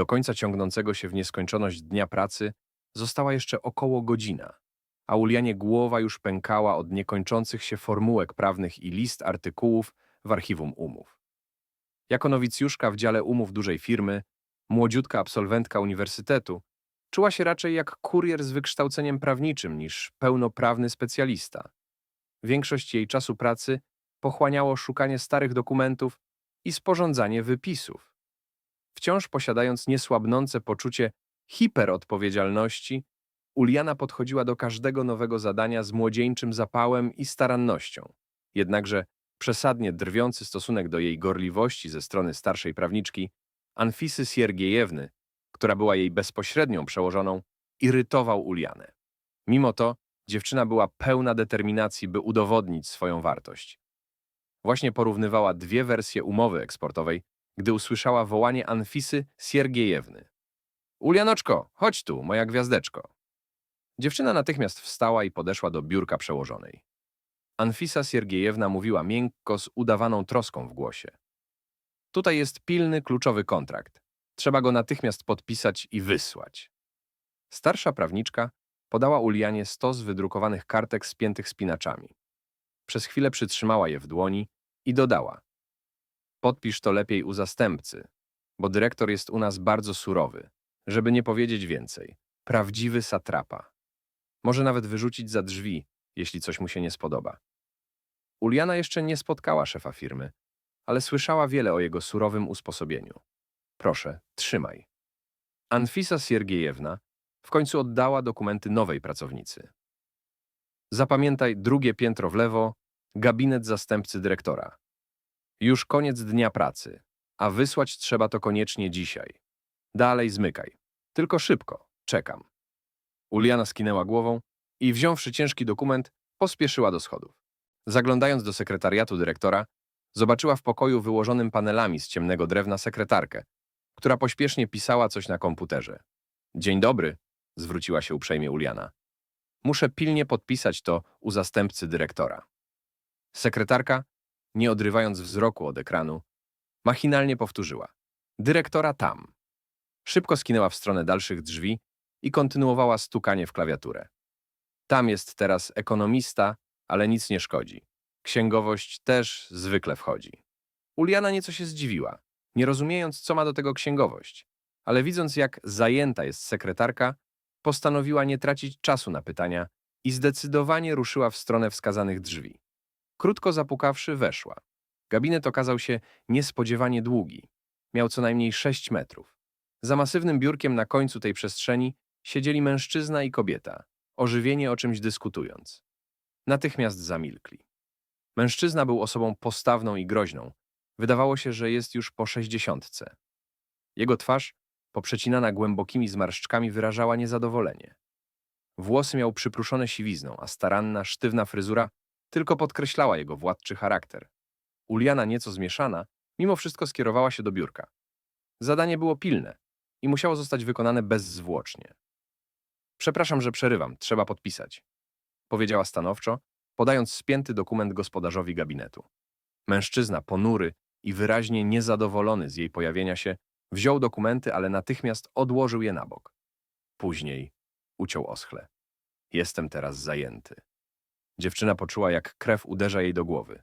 Do końca ciągnącego się w nieskończoność dnia pracy została jeszcze około godzina, a Ulianie głowa już pękała od niekończących się formułek prawnych i list artykułów w archiwum umów. Jako nowicjuszka w dziale umów dużej firmy, młodziutka absolwentka uniwersytetu, czuła się raczej jak kurier z wykształceniem prawniczym niż pełnoprawny specjalista. Większość jej czasu pracy pochłaniało szukanie starych dokumentów i sporządzanie wypisów. Wciąż posiadając niesłabnące poczucie hiperodpowiedzialności, Uliana podchodziła do każdego nowego zadania z młodzieńczym zapałem i starannością. Jednakże przesadnie drwiący stosunek do jej gorliwości ze strony starszej prawniczki, Anfisy Siergiejewny, która była jej bezpośrednią przełożoną, irytował Ulianę. Mimo to dziewczyna była pełna determinacji, by udowodnić swoją wartość. Właśnie porównywała dwie wersje umowy eksportowej, gdy usłyszała wołanie Anfisy Siergiejewny. Ulianoczko, chodź tu, moja gwiazdeczko. Dziewczyna natychmiast wstała i podeszła do biurka przełożonej. Anfisa Siergiejewna mówiła miękko z udawaną troską w głosie. Tutaj jest pilny, kluczowy kontrakt. Trzeba go natychmiast podpisać i wysłać. Starsza prawniczka podała Ulianie stos wydrukowanych kartek spiętych spinaczami. Przez chwilę przytrzymała je w dłoni i dodała. Podpisz to lepiej u zastępcy, bo dyrektor jest u nas bardzo surowy, żeby nie powiedzieć więcej. Prawdziwy satrapa. Może nawet wyrzucić za drzwi, jeśli coś mu się nie spodoba. Uliana jeszcze nie spotkała szefa firmy, ale słyszała wiele o jego surowym usposobieniu. Proszę, trzymaj. Anfisa Siergiejewna w końcu oddała dokumenty nowej pracownicy. Zapamiętaj drugie piętro w lewo, gabinet zastępcy dyrektora. Już koniec dnia pracy, a wysłać trzeba to koniecznie dzisiaj. Dalej zmykaj. Tylko szybko, czekam. Uliana skinęła głową i wziąwszy ciężki dokument, pospieszyła do schodów. Zaglądając do sekretariatu dyrektora, zobaczyła w pokoju wyłożonym panelami z ciemnego drewna sekretarkę, która pośpiesznie pisała coś na komputerze. Dzień dobry, zwróciła się uprzejmie Uliana. Muszę pilnie podpisać to u zastępcy dyrektora. Sekretarka, nie odrywając wzroku od ekranu, machinalnie powtórzyła. Dyrektora tam. Szybko skinęła w stronę dalszych drzwi i kontynuowała stukanie w klawiaturę. Tam jest teraz ekonomista, ale nic nie szkodzi. Księgowość też zwykle wchodzi. Uliana nieco się zdziwiła, nie rozumiejąc, co ma do tego księgowość, ale widząc, jak zajęta jest sekretarka, postanowiła nie tracić czasu na pytania i zdecydowanie ruszyła w stronę wskazanych drzwi. Krótko zapukawszy, weszła. Gabinet okazał się niespodziewanie długi. Miał co najmniej sześć metrów. Za masywnym biurkiem na końcu tej przestrzeni siedzieli mężczyzna i kobieta, ożywienie o czymś dyskutując. Natychmiast zamilkli. Mężczyzna był osobą postawną i groźną. Wydawało się, że jest już po sześćdziesiątce. Jego twarz, poprzecinana głębokimi zmarszczkami, wyrażała niezadowolenie. Włosy miał przypruszone siwizną, a staranna, sztywna fryzura tylko podkreślała jego władczy charakter. Uliana, nieco zmieszana, mimo wszystko skierowała się do biurka. Zadanie było pilne i musiało zostać wykonane bezzwłocznie. Przepraszam, że przerywam, trzeba podpisać, powiedziała stanowczo, podając spięty dokument gospodarzowi gabinetu. Mężczyzna, ponury i wyraźnie niezadowolony z jej pojawienia się, wziął dokumenty, ale natychmiast odłożył je na bok. Później uciął oschle. Jestem teraz zajęty. Dziewczyna poczuła, jak krew uderza jej do głowy.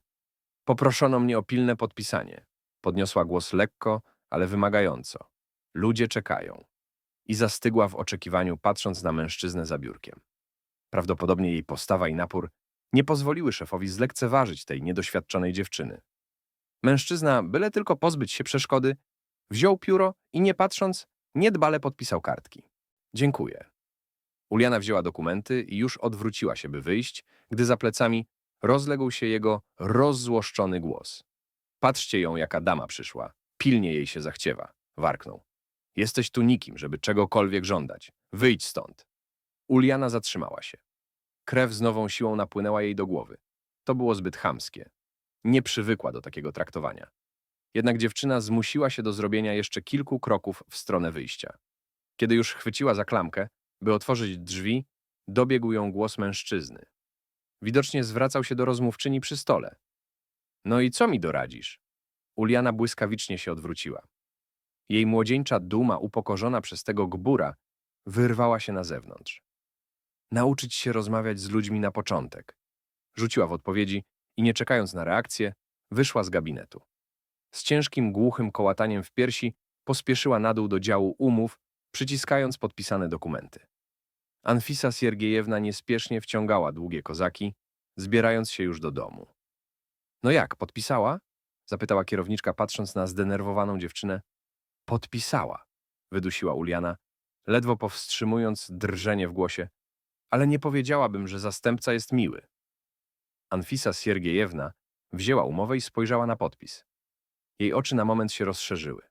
Poproszono mnie o pilne podpisanie. Podniosła głos lekko, ale wymagająco. Ludzie czekają. I zastygła w oczekiwaniu, patrząc na mężczyznę za biurkiem. Prawdopodobnie jej postawa i napór nie pozwoliły szefowi zlekceważyć tej niedoświadczonej dziewczyny. Mężczyzna, byle tylko pozbyć się przeszkody, wziął pióro i nie patrząc, niedbale podpisał kartki. Dziękuję. Uliana wzięła dokumenty i już odwróciła się, by wyjść, gdy za plecami rozległ się jego rozzłoszczony głos. Patrzcie ją, jaka dama przyszła. Pilnie jej się zachciewa. Warknął. Jesteś tu nikim, żeby czegokolwiek żądać. Wyjdź stąd. Uliana zatrzymała się. Krew z nową siłą napłynęła jej do głowy. To było zbyt chamskie. Nie przywykła do takiego traktowania. Jednak dziewczyna zmusiła się do zrobienia jeszcze kilku kroków w stronę wyjścia. Kiedy już chwyciła za klamkę, by otworzyć drzwi, dobiegł ją głos mężczyzny. Widocznie zwracał się do rozmówczyni przy stole. No i co mi doradzisz? Uliana błyskawicznie się odwróciła. Jej młodzieńcza duma, upokorzona przez tego gbura, wyrwała się na zewnątrz. Nauczyć się rozmawiać z ludźmi na początek. Rzuciła w odpowiedzi i nie czekając na reakcję, wyszła z gabinetu. Z ciężkim, głuchym kołataniem w piersi pospieszyła na dół do działu umów, przyciskając podpisane dokumenty. Anfisa Siergiejewna niespiesznie wciągała długie kozaki, zbierając się już do domu. No jak, podpisała? zapytała kierowniczka, patrząc na zdenerwowaną dziewczynę. Podpisała, wydusiła Uliana, ledwo powstrzymując drżenie w głosie. Ale nie powiedziałabym, że zastępca jest miły. Anfisa Siergiejewna wzięła umowę i spojrzała na podpis. Jej oczy na moment się rozszerzyły.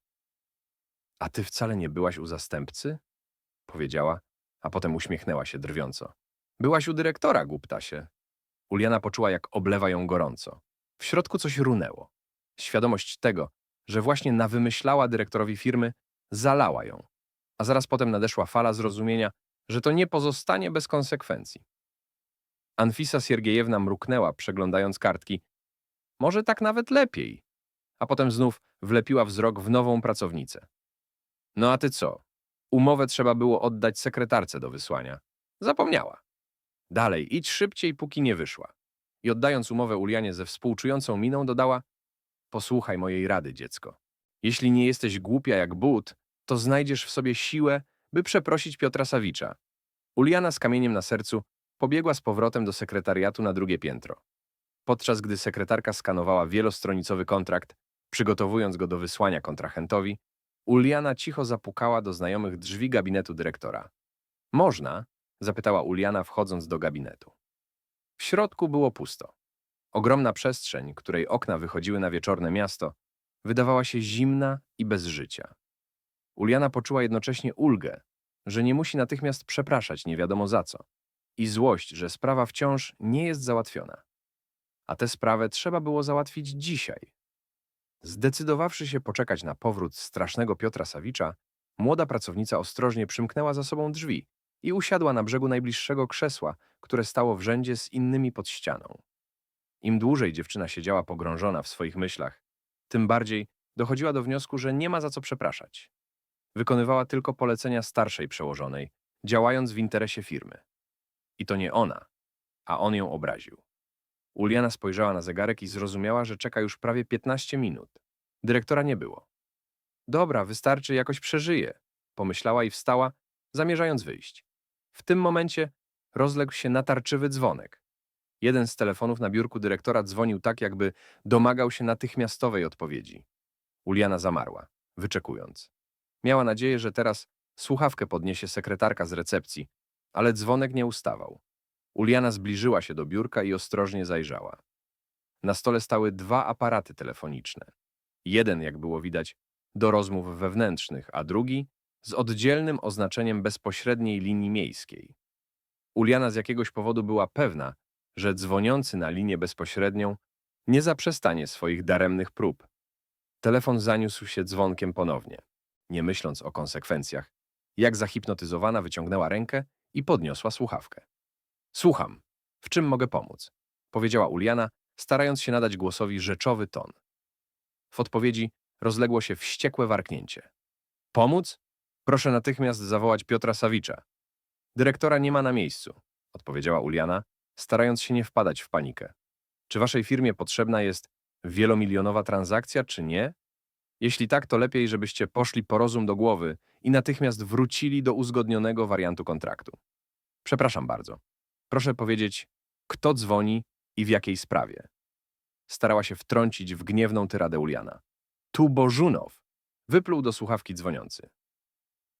A ty wcale nie byłaś u zastępcy? Powiedziała, a potem uśmiechnęła się drwiąco. Byłaś u dyrektora, głuptasie. Uliana poczuła, jak oblewa ją gorąco. W środku coś runęło. Świadomość tego, że właśnie nawymyślała dyrektorowi firmy, zalała ją. A zaraz potem nadeszła fala zrozumienia, że to nie pozostanie bez konsekwencji. Anfisa Siergiejewna mruknęła, przeglądając kartki. Może tak nawet lepiej. A potem znów wlepiła wzrok w nową pracownicę. No a ty co? Umowę trzeba było oddać sekretarce do wysłania. Zapomniała. Dalej, idź szybciej, póki nie wyszła. I oddając umowę Ulianie ze współczującą miną, dodała: Posłuchaj mojej rady, dziecko. Jeśli nie jesteś głupia jak but, to znajdziesz w sobie siłę, by przeprosić Piotra Sawicza. Uliana z kamieniem na sercu pobiegła z powrotem do sekretariatu na drugie piętro. Podczas gdy sekretarka skanowała wielostronicowy kontrakt, przygotowując go do wysłania kontrahentowi, Uliana cicho zapukała do znajomych drzwi gabinetu dyrektora. Można? zapytała Uliana, wchodząc do gabinetu. W środku było pusto. Ogromna przestrzeń, której okna wychodziły na wieczorne miasto, wydawała się zimna i bez życia. Uliana poczuła jednocześnie ulgę, że nie musi natychmiast przepraszać nie wiadomo za co, i złość, że sprawa wciąż nie jest załatwiona. A tę sprawę trzeba było załatwić dzisiaj. Zdecydowawszy się poczekać na powrót strasznego Piotra Sawicza, młoda pracownica ostrożnie przymknęła za sobą drzwi i usiadła na brzegu najbliższego krzesła, które stało w rzędzie z innymi pod ścianą. Im dłużej dziewczyna siedziała pogrążona w swoich myślach, tym bardziej dochodziła do wniosku, że nie ma za co przepraszać. Wykonywała tylko polecenia starszej przełożonej, działając w interesie firmy. I to nie ona, a on ją obraził. Uliana spojrzała na zegarek i zrozumiała, że czeka już prawie 15 minut. Dyrektora nie było. Dobra, wystarczy, jakoś przeżyje, pomyślała i wstała, zamierzając wyjść. W tym momencie rozległ się natarczywy dzwonek. Jeden z telefonów na biurku dyrektora dzwonił tak, jakby domagał się natychmiastowej odpowiedzi. Uliana zamarła, wyczekując. Miała nadzieję, że teraz słuchawkę podniesie sekretarka z recepcji, ale dzwonek nie ustawał. Uliana zbliżyła się do biurka i ostrożnie zajrzała. Na stole stały dwa aparaty telefoniczne. Jeden, jak było widać, do rozmów wewnętrznych, a drugi z oddzielnym oznaczeniem bezpośredniej linii miejskiej. Uliana z jakiegoś powodu była pewna, że dzwoniący na linię bezpośrednią nie zaprzestanie swoich daremnych prób. Telefon zaniósł się dzwonkiem ponownie. Nie myśląc o konsekwencjach, jak zahipnotyzowana wyciągnęła rękę i podniosła słuchawkę. Słucham. W czym mogę pomóc? Powiedziała Uliana, starając się nadać głosowi rzeczowy ton. W odpowiedzi rozległo się wściekłe warknięcie. Pomóc? Proszę natychmiast zawołać Piotra Sawicza. Dyrektora nie ma na miejscu, odpowiedziała Uliana, starając się nie wpadać w panikę. Czy waszej firmie potrzebna jest wielomilionowa transakcja, czy nie? Jeśli tak, to lepiej, żebyście poszli po rozum do głowy i natychmiast wrócili do uzgodnionego wariantu kontraktu. Przepraszam bardzo. Proszę powiedzieć, kto dzwoni i w jakiej sprawie. Starała się wtrącić w gniewną tyradę Uliana. Tu Bożunow! Wypluł do słuchawki dzwoniący.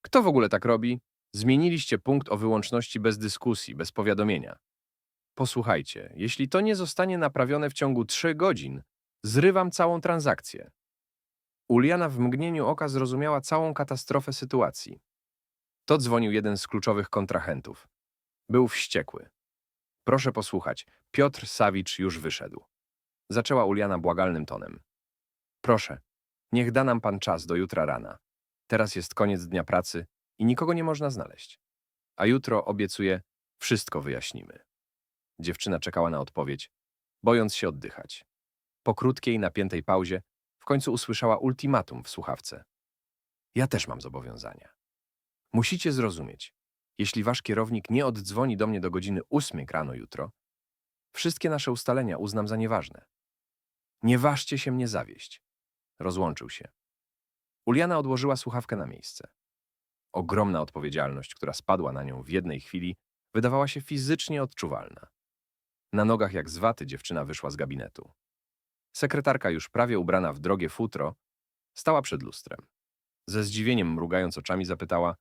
Kto w ogóle tak robi? Zmieniliście punkt o wyłączności bez dyskusji, bez powiadomienia. Posłuchajcie, jeśli to nie zostanie naprawione w ciągu trzech godzin, zrywam całą transakcję. Uliana w mgnieniu oka zrozumiała całą katastrofę sytuacji. To dzwonił jeden z kluczowych kontrahentów. Był wściekły. Proszę posłuchać, Piotr Sawicz już wyszedł. Zaczęła Uliana błagalnym tonem. Proszę, niech da nam pan czas do jutra rana. Teraz jest koniec dnia pracy i nikogo nie można znaleźć. A jutro, obiecuję, wszystko wyjaśnimy. Dziewczyna czekała na odpowiedź, bojąc się oddychać. Po krótkiej, napiętej pauzie w końcu usłyszała ultimatum w słuchawce. Ja też mam zobowiązania. Musicie zrozumieć, jeśli wasz kierownik nie oddzwoni do mnie do godziny 8 rano jutro, wszystkie nasze ustalenia uznam za nieważne. Nie ważcie się mnie zawieść. Rozłączył się. Uliana odłożyła słuchawkę na miejsce. Ogromna odpowiedzialność, która spadła na nią w jednej chwili, wydawała się fizycznie odczuwalna. Na nogach jak z waty dziewczyna wyszła z gabinetu. Sekretarka, już prawie ubrana w drogie futro, stała przed lustrem. Ze zdziwieniem mrugając oczami zapytała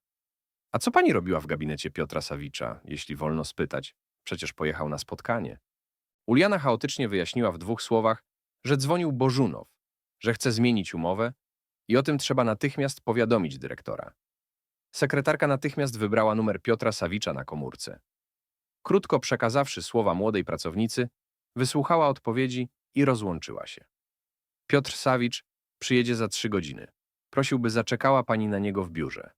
A co pani robiła w gabinecie Piotra Sawicza, jeśli wolno spytać? Przecież pojechał na spotkanie. Uliana chaotycznie wyjaśniła w dwóch słowach, że dzwonił Bożunow, że chce zmienić umowę i o tym trzeba natychmiast powiadomić dyrektora. Sekretarka natychmiast wybrała numer Piotra Sawicza na komórce. Krótko przekazawszy słowa młodej pracownicy, wysłuchała odpowiedzi i rozłączyła się. Piotr Sawicz przyjedzie za trzy godziny. Prosił, by zaczekała pani na niego w biurze.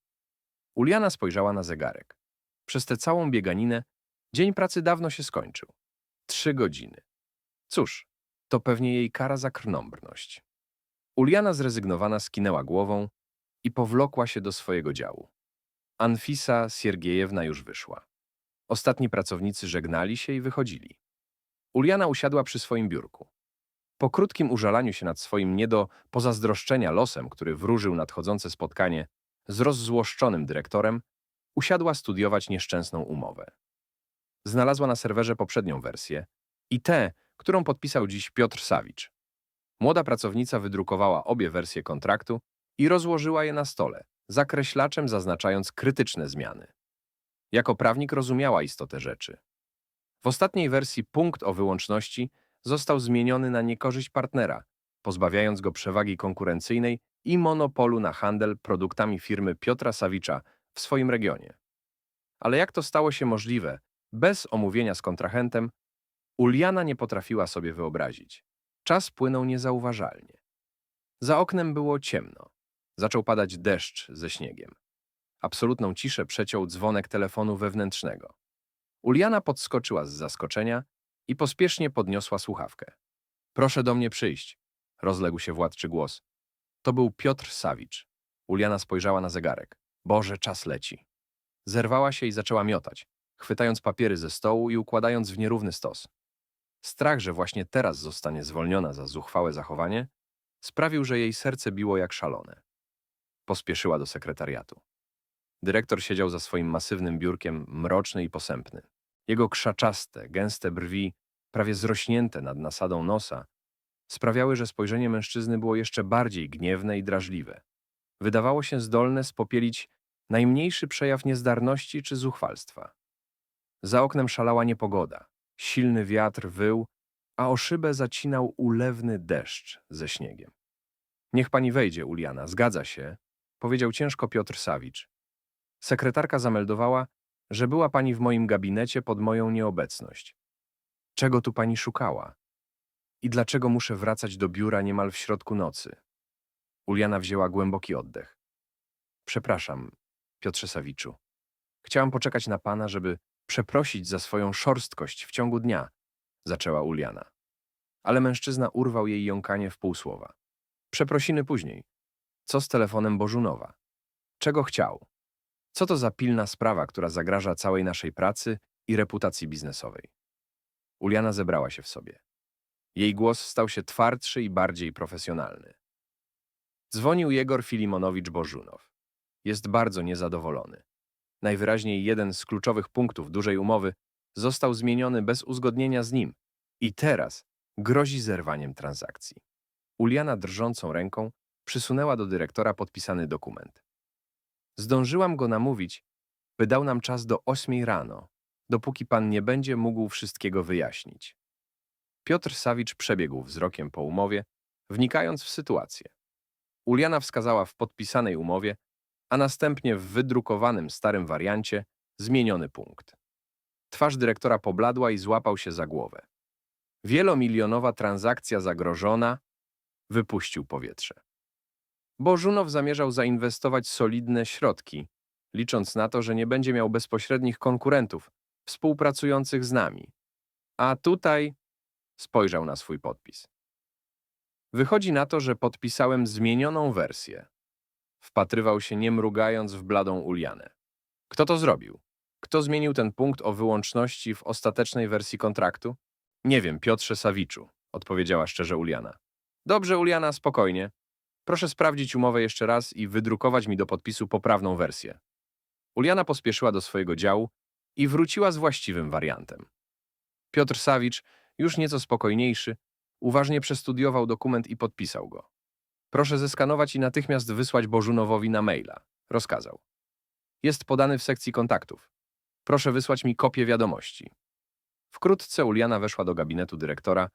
Uliana spojrzała na zegarek. Przez tę całą bieganinę dzień pracy dawno się skończył. Trzy godziny. Cóż, to pewnie jej kara za krnąbrność. Uliana zrezygnowana skinęła głową i powlokła się do swojego działu. Anfisa Siergiejewna już wyszła. Ostatni pracownicy żegnali się i wychodzili. Uliana usiadła przy swoim biurku. Po krótkim użalaniu się nad swoim nie do pozazdroszczenia losem, który wróżył nadchodzące spotkanie z rozzłoszczonym dyrektorem, usiadła studiować nieszczęsną umowę. Znalazła na serwerze poprzednią wersję i tę, którą podpisał dziś Piotr Sawicz. Młoda pracownica wydrukowała obie wersje kontraktu i rozłożyła je na stole, zakreślaczem zaznaczając krytyczne zmiany. Jako prawnik rozumiała istotę rzeczy. W ostatniej wersji punkt o wyłączności został zmieniony na niekorzyść partnera, pozbawiając go przewagi konkurencyjnej i monopolu na handel produktami firmy Piotra Sawicza w swoim regionie. Ale jak to stało się możliwe, bez omówienia z kontrahentem, Uliana nie potrafiła sobie wyobrazić. Czas płynął niezauważalnie. Za oknem było ciemno. Zaczął padać deszcz ze śniegiem. Absolutną ciszę przeciął dzwonek telefonu wewnętrznego. Uliana podskoczyła z zaskoczenia i pospiesznie podniosła słuchawkę. Proszę do mnie przyjść, rozległ się władczy głos. To był Piotr Sawicz. Uliana spojrzała na zegarek. Boże, czas leci. Zerwała się i zaczęła miotać, chwytając papiery ze stołu i układając w nierówny stos. Strach, że właśnie teraz zostanie zwolniona za zuchwałe zachowanie, sprawił, że jej serce biło jak szalone. Pospieszyła do sekretariatu. Dyrektor siedział za swoim masywnym biurkiem, mroczny i posępny. Jego krzaczaste, gęste brwi, prawie zrośnięte nad nasadą nosa, sprawiały, że spojrzenie mężczyzny było jeszcze bardziej gniewne i drażliwe. Wydawało się zdolne spopielić najmniejszy przejaw niezdarności czy zuchwalstwa. Za oknem szalała niepogoda. Silny wiatr wył, a o szybę zacinał ulewny deszcz ze śniegiem. Niech pani wejdzie, Uliana, zgadza się, powiedział ciężko Piotr Sawicz. Sekretarka zameldowała, że była pani w moim gabinecie pod moją nieobecność. Czego tu pani szukała? I dlaczego muszę wracać do biura niemal w środku nocy? Uliana wzięła głęboki oddech. Przepraszam, Piotrze Sawiczu. Chciałam poczekać na pana, żeby przeprosić za swoją szorstkość w ciągu dnia, zaczęła Uliana. Ale mężczyzna urwał jej jąkanie w pół słowa. Przeprosiny później. Co z telefonem Bożunowa? Czego chciał? Co to za pilna sprawa, która zagraża całej naszej pracy i reputacji biznesowej? Uliana zebrała się w sobie. Jej głos stał się twardszy i bardziej profesjonalny. Dzwonił Jegor Filimonowicz Bożunow. Jest bardzo niezadowolony. Najwyraźniej jeden z kluczowych punktów dużej umowy został zmieniony bez uzgodnienia z nim i teraz grozi zerwaniem transakcji. Uliana drżącą ręką przysunęła do dyrektora podpisany dokument. Zdążyłam go namówić, by dał nam czas do ósmej rano, dopóki pan nie będzie mógł wszystkiego wyjaśnić. Piotr Sawicz przebiegł wzrokiem po umowie, wnikając w sytuację. Uliana wskazała w podpisanej umowie, a następnie w wydrukowanym starym wariancie zmieniony punkt. Twarz dyrektora pobladła i złapał się za głowę. Wielomilionowa transakcja zagrożona, wypuścił powietrze. Bożunow zamierzał zainwestować solidne środki, licząc na to, że nie będzie miał bezpośrednich konkurentów współpracujących z nami. A tutaj spojrzał na swój podpis. Wychodzi na to, że podpisałem zmienioną wersję. Wpatrywał się nie mrugając w bladą Ulianę. Kto to zrobił? Kto zmienił ten punkt o wyłączności w ostatecznej wersji kontraktu? Nie wiem, Piotrze Sawiczu, odpowiedziała szczerze Uliana. Dobrze, Uliana, spokojnie. Proszę sprawdzić umowę jeszcze raz i wydrukować mi do podpisu poprawną wersję. Uliana pospieszyła do swojego działu i wróciła z właściwym wariantem. Piotr Sawicz, już nieco spokojniejszy, uważnie przestudiował dokument i podpisał go. Proszę zeskanować i natychmiast wysłać Bożunowowi na maila. Rozkazał. Jest podany w sekcji kontaktów. Proszę wysłać mi kopię wiadomości. Wkrótce Uliana weszła do gabinetu dyrektora,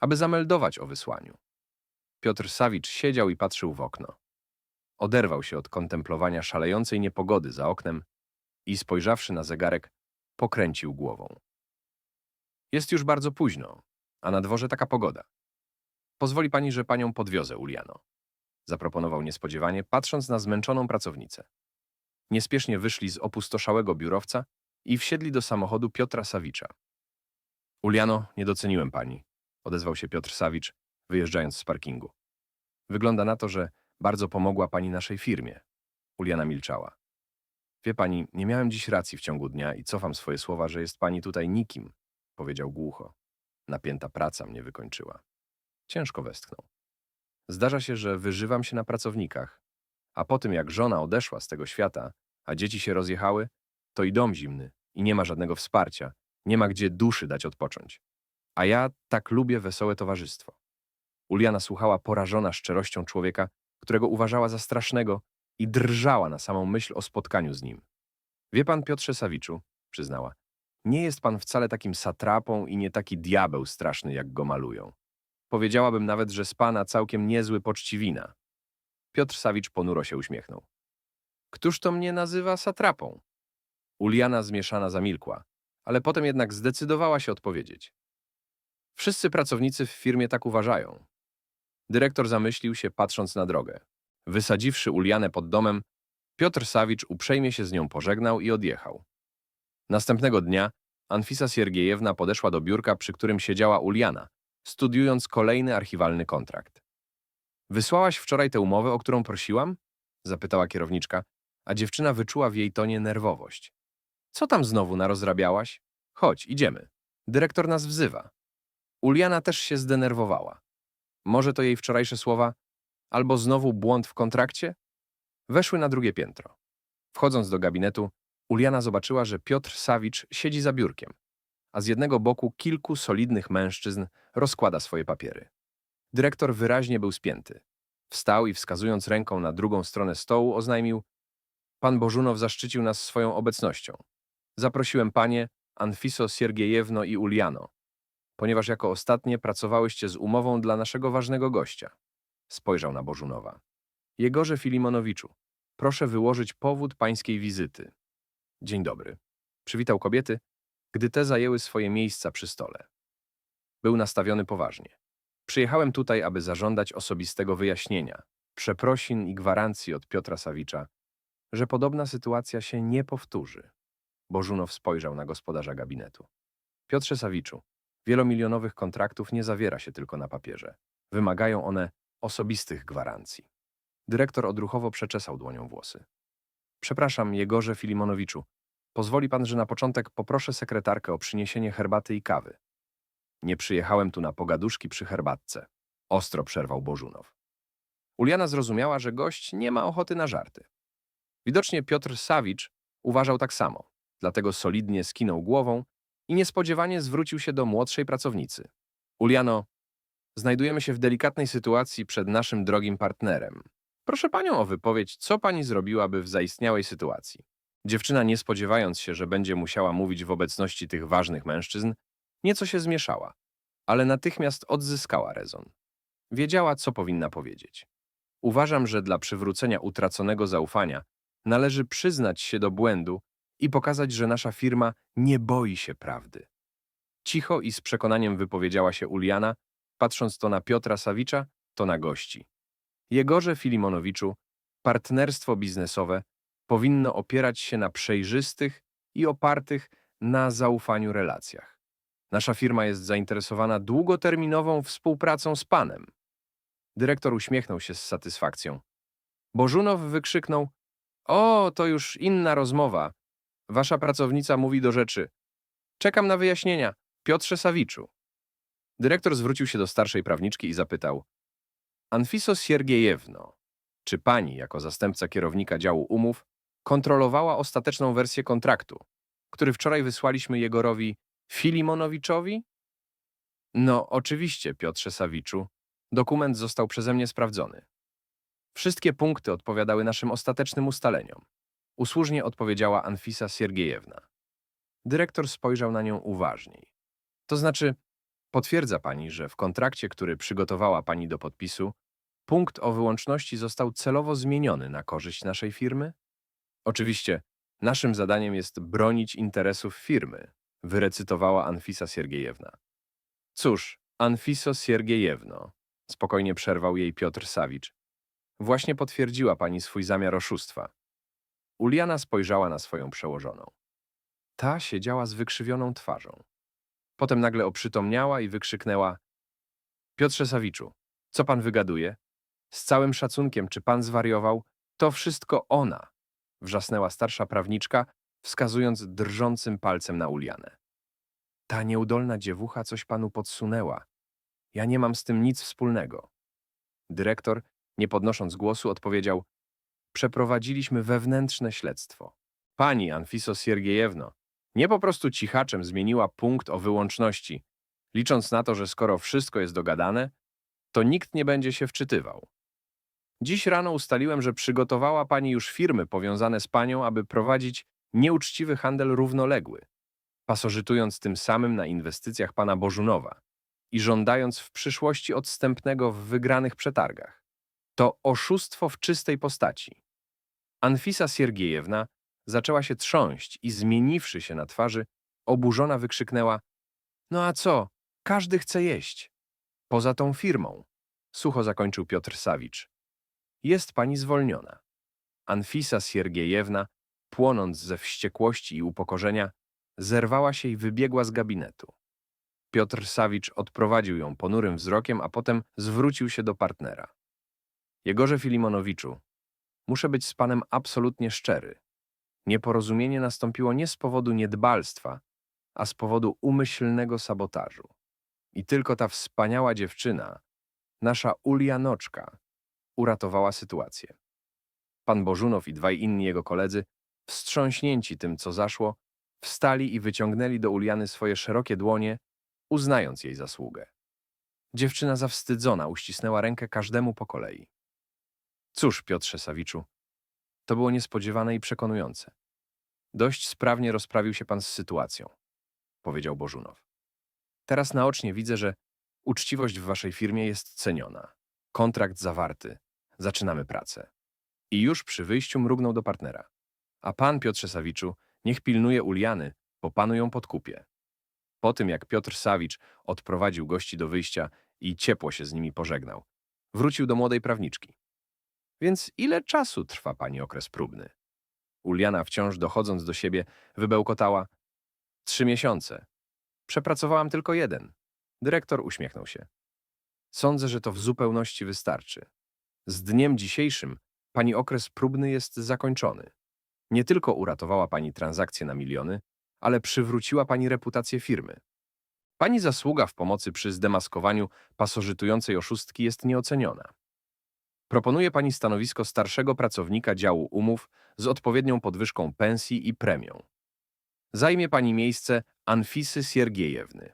aby zameldować o wysłaniu. Piotr Sawicz siedział i patrzył w okno. Oderwał się od kontemplowania szalejącej niepogody za oknem i, spojrzawszy na zegarek, pokręcił głową. Jest już bardzo późno, a na dworze taka pogoda. Pozwoli pani, że panią podwiozę, Uliano. Zaproponował niespodziewanie, patrząc na zmęczoną pracownicę. Niespiesznie wyszli z opustoszałego biurowca i wsiedli do samochodu Piotra Sawicza. Uliano, nie doceniłem pani, odezwał się Piotr Sawicz, wyjeżdżając z parkingu. Wygląda na to, że bardzo pomogła pani naszej firmie. Uliana milczała. Wie pani, nie miałem dziś racji w ciągu dnia i cofam swoje słowa, że jest pani tutaj nikim, powiedział głucho. Napięta praca mnie wykończyła. Ciężko westchnął. Zdarza się, że wyżywam się na pracownikach, a po tym jak żona odeszła z tego świata, a dzieci się rozjechały, to i dom zimny i nie ma żadnego wsparcia, nie ma gdzie duszy dać odpocząć. A ja tak lubię wesołe towarzystwo. Uliana słuchała porażona szczerością człowieka, którego uważała za strasznego i drżała na samą myśl o spotkaniu z nim. Wie pan, Piotrze Sawiczu, przyznała, nie jest pan wcale takim satrapą i nie taki diabeł straszny, jak go malują. Powiedziałabym nawet, że z pana całkiem niezły poczciwina. Piotr Sawicz ponuro się uśmiechnął. Któż to mnie nazywa satrapą? Uliana zmieszana zamilkła, ale potem jednak zdecydowała się odpowiedzieć. Wszyscy pracownicy w firmie tak uważają. Dyrektor zamyślił się, patrząc na drogę. Wysadziwszy Ulianę pod domem, Piotr Sawicz uprzejmie się z nią pożegnał i odjechał. Następnego dnia Anfisa Siergiejewna podeszła do biurka, przy którym siedziała Uliana, studiując kolejny archiwalny kontrakt. Wysłałaś wczoraj tę umowę, o którą prosiłam? zapytała kierowniczka, a dziewczyna wyczuła w jej tonie nerwowość. Co tam znowu narozrabiałaś? Chodź, idziemy. Dyrektor nas wzywa. Uliana też się zdenerwowała. Może to jej wczorajsze słowa, albo znowu błąd w kontrakcie? Weszły na drugie piętro. Wchodząc do gabinetu, Uliana zobaczyła, że Piotr Sawicz siedzi za biurkiem, a z jednego boku kilku solidnych mężczyzn rozkłada swoje papiery. Dyrektor wyraźnie był spięty. Wstał i wskazując ręką na drugą stronę stołu oznajmił Pan Bożunow zaszczycił nas swoją obecnością. Zaprosiłem panie, Anfiso Siergiejewno i Uliano, ponieważ jako ostatnie pracowałyście z umową dla naszego ważnego gościa. Spojrzał na Bożunowa. Jegorze Filimonowiczu, proszę wyłożyć powód pańskiej wizyty. Dzień dobry. Przywitał kobiety, gdy te zajęły swoje miejsca przy stole. Był nastawiony poważnie. Przyjechałem tutaj, aby zażądać osobistego wyjaśnienia, przeprosin i gwarancji od Piotra Sawicza, że podobna sytuacja się nie powtórzy. Bożunow spojrzał na gospodarza gabinetu. Piotrze Sawiczu, wielomilionowych kontraktów nie zawiera się tylko na papierze. Wymagają one osobistych gwarancji. Dyrektor odruchowo przeczesał dłonią włosy. Przepraszam, Jegorze Filimonowiczu, pozwoli pan, że na początek poproszę sekretarkę o przyniesienie herbaty i kawy. Nie przyjechałem tu na pogaduszki przy herbatce. Ostro przerwał Bożunow. Uliana zrozumiała, że gość nie ma ochoty na żarty. Widocznie Piotr Sawicz uważał tak samo, dlatego solidnie skinął głową i niespodziewanie zwrócił się do młodszej pracownicy. Uliano, znajdujemy się w delikatnej sytuacji przed naszym drogim partnerem. Proszę panią o wypowiedź, co pani zrobiłaby w zaistniałej sytuacji. Dziewczyna, nie spodziewając się, że będzie musiała mówić w obecności tych ważnych mężczyzn, nieco się zmieszała, ale natychmiast odzyskała rezon. Wiedziała, co powinna powiedzieć. Uważam, że dla przywrócenia utraconego zaufania należy przyznać się do błędu i pokazać, że nasza firma nie boi się prawdy. Cicho i z przekonaniem wypowiedziała się Uliana, patrząc to na Piotra Sawicza, to na gości. Jegorze Filimonowiczu, partnerstwo biznesowe powinno opierać się na przejrzystych i opartych na zaufaniu relacjach. Nasza firma jest zainteresowana długoterminową współpracą z panem. Dyrektor uśmiechnął się z satysfakcją. Bożunow wykrzyknął: O, to już inna rozmowa. Wasza pracownica mówi do rzeczy. Czekam na wyjaśnienia. Piotrze Sawiczu. Dyrektor zwrócił się do starszej prawniczki i zapytał: Anfiso Siergiejewno, czy pani, jako zastępca kierownika działu umów, kontrolowała ostateczną wersję kontraktu, który wczoraj wysłaliśmy Jegorowi Filimonowiczowi? No, oczywiście, Piotrze Sawiczu. Dokument został przeze mnie sprawdzony. Wszystkie punkty odpowiadały naszym ostatecznym ustaleniom. Usłużnie odpowiedziała Anfisa Siergiejewna. Dyrektor spojrzał na nią uważniej. To znaczy, potwierdza pani, że w kontrakcie, który przygotowała pani do podpisu, punkt o wyłączności został celowo zmieniony na korzyść naszej firmy? Oczywiście, naszym zadaniem jest bronić interesów firmy, wyrecytowała Anfisa Siergiejewna. Cóż, Anfiso Siergiejewno, spokojnie przerwał jej Piotr Sawicz, właśnie potwierdziła pani swój zamiar oszustwa. Uliana spojrzała na swoją przełożoną. Ta siedziała z wykrzywioną twarzą. Potem nagle oprzytomniała i wykrzyknęła: Piotrze Sawiczu, co pan wygaduje? Z całym szacunkiem, czy pan zwariował? To wszystko ona! wrzasnęła starsza prawniczka, wskazując drżącym palcem na Ulianę. Ta nieudolna dziewucha coś panu podsunęła. Ja nie mam z tym nic wspólnego. Dyrektor, nie podnosząc głosu, odpowiedział: Przeprowadziliśmy wewnętrzne śledztwo. Pani Anfiso Siergiejewno nie po prostu cichaczem zmieniła punkt o wyłączności, licząc na to, że skoro wszystko jest dogadane, to nikt nie będzie się wczytywał. Dziś rano ustaliłem, że przygotowała pani już firmy powiązane z panią, aby prowadzić nieuczciwy handel równoległy, pasożytując tym samym na inwestycjach pana Bożunowa i żądając w przyszłości odstępnego w wygranych przetargach. To oszustwo w czystej postaci. Anfisa Siergiejewna zaczęła się trząść i zmieniwszy się na twarzy, oburzona wykrzyknęła: No a co? Każdy chce jeść. Poza tą firmą. Sucho zakończył Piotr Sawicz. Jest pani zwolniona. Anfisa Siergiejewna, płonąc ze wściekłości i upokorzenia, zerwała się i wybiegła z gabinetu. Piotr Sawicz odprowadził ją ponurym wzrokiem, a potem zwrócił się do partnera. Jegorze Filimonowiczu, muszę być z panem absolutnie szczery. Nieporozumienie nastąpiło nie z powodu niedbalstwa, a z powodu umyślnego sabotażu. I tylko ta wspaniała dziewczyna, nasza Ulianoczka, uratowała sytuację. Pan Bożunow i dwaj inni jego koledzy, wstrząśnięci tym, co zaszło, wstali i wyciągnęli do Uliany swoje szerokie dłonie, uznając jej zasługę. Dziewczyna zawstydzona uścisnęła rękę każdemu po kolei. Cóż, Piotrze Sawiczu, to było niespodziewane i przekonujące. Dość sprawnie rozprawił się pan z sytuacją, powiedział Bożunow. Teraz naocznie widzę, że uczciwość w waszej firmie jest ceniona. Kontrakt zawarty. Zaczynamy pracę. I już przy wyjściu mrugnął do partnera. A pan, Piotrze Sawiczu, niech pilnuje Uliany, bo panu ją podkupię. Po tym, jak Piotr Sawicz odprowadził gości do wyjścia i ciepło się z nimi pożegnał, wrócił do młodej prawniczki. Więc ile czasu trwa pani okres próbny? Uliana, wciąż dochodząc do siebie, wybełkotała. Trzy miesiące. Przepracowałam tylko jeden. Dyrektor uśmiechnął się. Sądzę, że to w zupełności wystarczy. Z dniem dzisiejszym pani okres próbny jest zakończony. Nie tylko uratowała pani transakcje na miliony, ale przywróciła pani reputację firmy. Pani zasługa w pomocy przy zdemaskowaniu pasożytującej oszustki jest nieoceniona. Proponuje pani stanowisko starszego pracownika działu umów z odpowiednią podwyżką pensji i premią. Zajmie pani miejsce Anfisy Siergiejewny.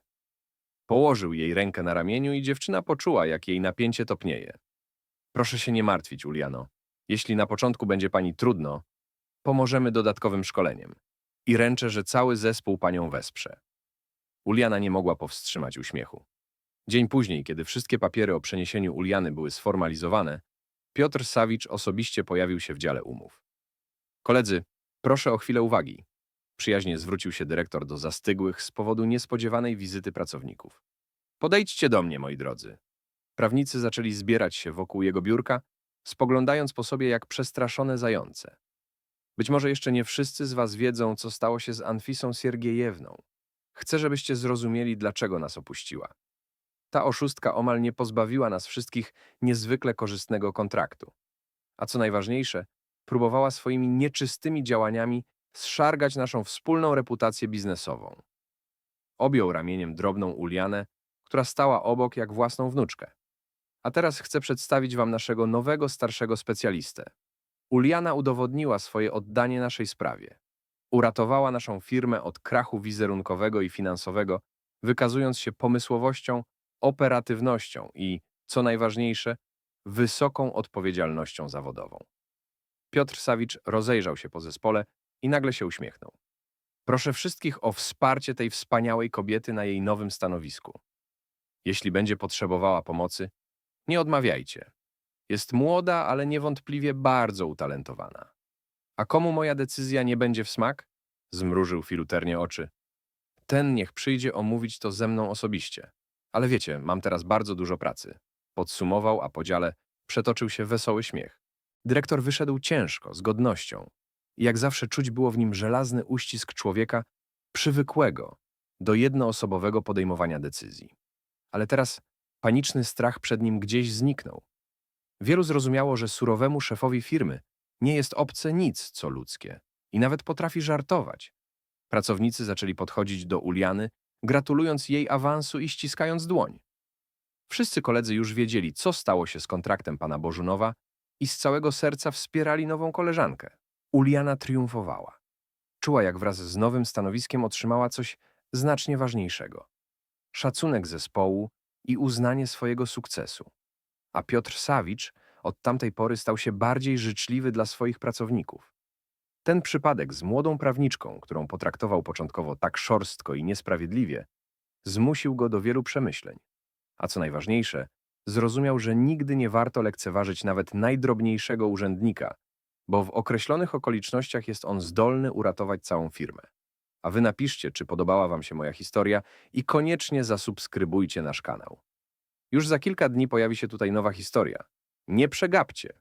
Położył jej rękę na ramieniu i dziewczyna poczuła, jak jej napięcie topnieje. Proszę się nie martwić, Uliano. Jeśli na początku będzie pani trudno, pomożemy dodatkowym szkoleniem. I ręczę, że cały zespół panią wesprze. Uliana nie mogła powstrzymać uśmiechu. Dzień później, kiedy wszystkie papiery o przeniesieniu Uliany były sformalizowane, Piotr Sawicz osobiście pojawił się w dziale umów. Koledzy, proszę o chwilę uwagi. Przyjaźnie zwrócił się dyrektor do zastygłych z powodu niespodziewanej wizyty pracowników. Podejdźcie do mnie, moi drodzy. Prawnicy zaczęli zbierać się wokół jego biurka, spoglądając po sobie jak przestraszone zające. Być może jeszcze nie wszyscy z was wiedzą, co stało się z Anfisą Siergiejewną. Chcę, żebyście zrozumieli, dlaczego nas opuściła. Ta oszustka omal nie pozbawiła nas wszystkich niezwykle korzystnego kontraktu. a co najważniejsze, próbowała swoimi nieczystymi działaniami zszargać naszą wspólną reputację biznesową. Objął ramieniem drobną Ulianę, która stała obok jak własną wnuczkę. A teraz chcę przedstawić wam naszego nowego, starszego specjalistę. Uliana udowodniła swoje oddanie naszej sprawie. Uratowała naszą firmę od krachu wizerunkowego i finansowego, wykazując się pomysłowością, operatywnością i, co najważniejsze, wysoką odpowiedzialnością zawodową. Piotr Sawicz rozejrzał się po zespole i nagle się uśmiechnął. Proszę wszystkich o wsparcie tej wspaniałej kobiety na jej nowym stanowisku. Jeśli będzie potrzebowała pomocy, nie odmawiajcie. Jest młoda, ale niewątpliwie bardzo utalentowana. A komu moja decyzja nie będzie w smak? Zmrużył filuternie oczy. Ten niech przyjdzie omówić to ze mną osobiście. Ale wiecie, mam teraz bardzo dużo pracy. Podsumował, a podziale przetoczył się wesoły śmiech. Dyrektor wyszedł ciężko, z godnością. I jak zawsze czuć było w nim żelazny uścisk człowieka przywykłego do jednoosobowego podejmowania decyzji. Ale teraz paniczny strach przed nim gdzieś zniknął. Wielu zrozumiało, że surowemu szefowi firmy nie jest obce nic, co ludzkie i nawet potrafi żartować. Pracownicy zaczęli podchodzić do Uliany, gratulując jej awansu i ściskając dłoń. Wszyscy koledzy już wiedzieli, co stało się z kontraktem pana Bożunowa i z całego serca wspierali nową koleżankę. Uliana triumfowała. Czuła, jak wraz z nowym stanowiskiem otrzymała coś znacznie ważniejszego. Szacunek zespołu i uznanie swojego sukcesu. A Piotr Sawicz od tamtej pory stał się bardziej życzliwy dla swoich pracowników. Ten przypadek z młodą prawniczką, którą potraktował początkowo tak szorstko i niesprawiedliwie, zmusił go do wielu przemyśleń. A co najważniejsze, zrozumiał, że nigdy nie warto lekceważyć nawet najdrobniejszego urzędnika, bo w określonych okolicznościach jest on zdolny uratować całą firmę. A wy napiszcie, czy podobała wam się moja historia i koniecznie zasubskrybujcie nasz kanał. Już za kilka dni pojawi się tutaj nowa historia. Nie przegapcie!